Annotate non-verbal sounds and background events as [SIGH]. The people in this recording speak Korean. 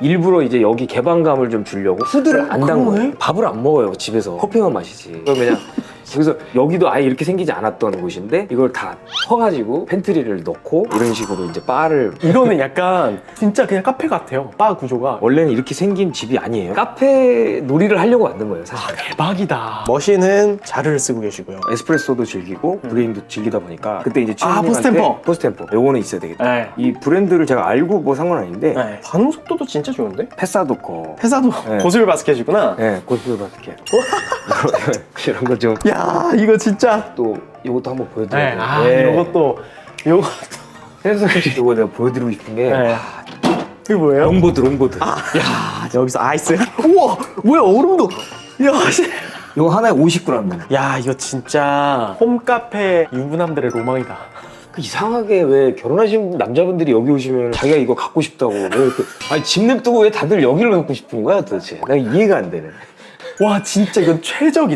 일부러 이제 여기 개방감을 좀 주려고 후드를 안? 거예요. 밥을 안 먹어요 집에서 커피만 마시지. 그럼 그냥 그래서 여기도 아예 이렇게 생기지 않았던 곳인데 이걸 다 퍼가지고 팬트리를 넣고 이런 식으로 이제 바를 이거는 약간 진짜 그냥 카페 같아요. 바 구조가. 원래는 이렇게 생긴 집이 아니에요. 카페 놀이를 하려고 만든 거예요 사실. 대박이다. 머신은 자르를 쓰고 계시고요. 에스프레소도 즐기고 브레인도 즐기다 보니까 그때 이제 아, 포스템퍼. 포스템퍼 요거는 있어야 되겠다. 네. 이 브랜드를 제가 알고 뭐 상관 아닌데 네. 반응 속도도 진짜 좋은데? 패사도 거. 회사도 네. 고슬 바스켓이구나. 네, 고스트 바스켓. [LAUGHS] 이런 거 좀. 야 이거 진짜. 또 이것도 한번 네. 보여드려요. 아 이것도 이거 그래서 이거 내가 보여드리고 싶은 게 네. 이거 뭐예요? 롱보드, 롱보드. 야 여기서 아이스. [LAUGHS] 우와 뭐야 얼음도. 야 씨. 이거 하나에 50g. 야 이거 진짜 홈카페 유부남들의 로망이다. 그 이상하게 왜 결혼하신 남자분들이 여기 오시면 자기가 이거 갖고 싶다고 왜 이렇게 아니 집 냅두고 왜 다들 여기를 갖고 싶은 거야 도대체? 나 이해가 안 되네. 와 진짜 이건 최적이다.